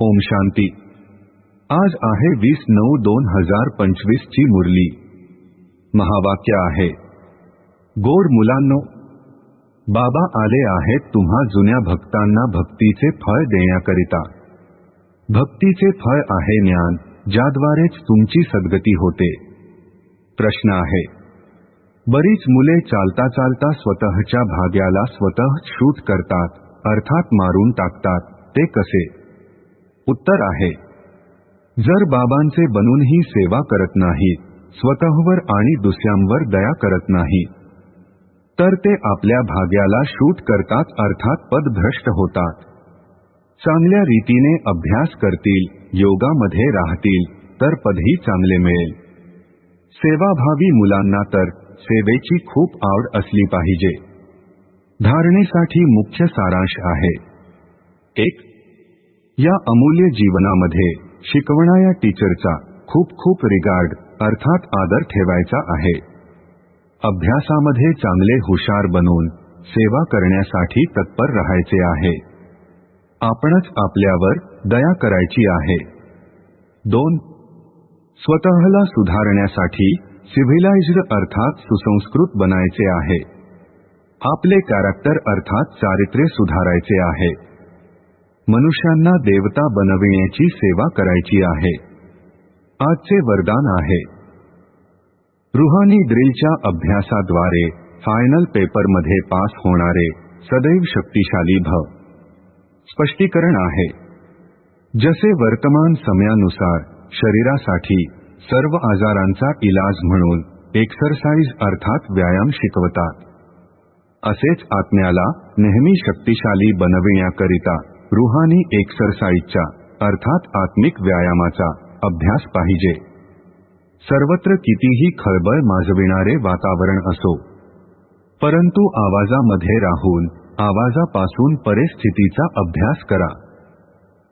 ओम शांती. आज आहे वीस नऊ दोन हजार पंचवीस ची मुरली. महावाक्य आहे. गोड मुलांनो बाबा आले आहेत तुम्हा जुन्या भक्तांना भक्तीचे फळ देण्याकरिता. भक्तीचे फळ आहे ज्ञान ज्याद्वारेच तुमची सद्गती होते. प्रश्न आहे. बरीच मुले चालता चालता स्वतःच्या भाग्याला स्वतः शूट करतात अर्थात मारून टाकतात ते कसे? उत्तर आहे. जर बाबांचे बनूनही सेवा करत नाही स्वतःवर आणि दुसऱ्यांवर दया करत नाही तर ते आपल्या भाग्याला शूट करतात अर्थात पदभ्रष्ट होतात. चांगल्या रीतीने अभ्यास करतील योगामध्ये राहतील तर पदही चांगले मिळेल. सेवाभावी मुलांना तर सेवेची खूप आवड असली पाहिजे. धारणेसाठी मुख्य सारांश आहे. एक या अमूल्य जीवनामध्ये शिकवणाऱ्या टीचरचा खूप खूप रिगार्ड अर्थात आदर ठेवायचा आहे. अभ्यासामध्ये चांगले हुशार बनून सेवा करण्यासाठी तत्पर राहायचे आहे. आपणच आपल्यावर दया करायची आहे. दोन स्वतःला सुधारण्यासाठी सिव्हिलाइज्ड अर्थात सुसंस्कृत बनायचे आहे. आपले कॅरेक्टर अर्थात चारित्र्य सुधारायचे आहे. मनुष्यांना देवता बनविण्याची सेवा करायची आहे. आजचे वरदान आहे. रुहानी ड्रिलच्या अभ्यासाद्वारे फायनल पेपरमध्ये पास होणारे सदैव शक्तिशाली भव स्पष्टीकरण आहे. जसे वर्तमान समयानुसार शरीरासाठी सर्व आजारांचा इलाज म्हणून एक्सरसाइज अर्थात व्यायाम शिकवतात. असेच आत्म्याला नेहमी शक्तिशाली बनविण्याकरिता रुहानी एक्सरसाइजच्या अर्थात आत्मिक व्यायामाचा अभ्यास पाहिजे. सर्वत्र कितीही खळबळ माजविणारे वातावरण असो. परंतु आवाजामध्ये राहून आवाजापासून परिस्थितीचा अभ्यास करा.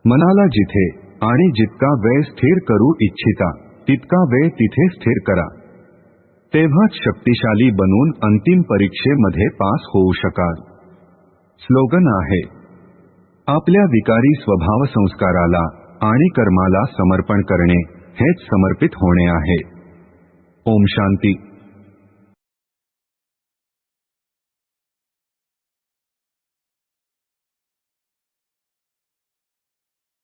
मनाला जिथे आणि जितका वेळ स्थिर करू इच्छिता तितका वेळ तिथे स्थिर करा. तेव्हाच शक्तिशाली बनून अंतिम परीक्षेमध्ये पास होऊ शकाल. स्लोगन आहे आपल्या विकारी स्वभाव संस्काराला आणि कर्माला समर्पण करणे हेच समर्पित होणे आहे. ओम शांती.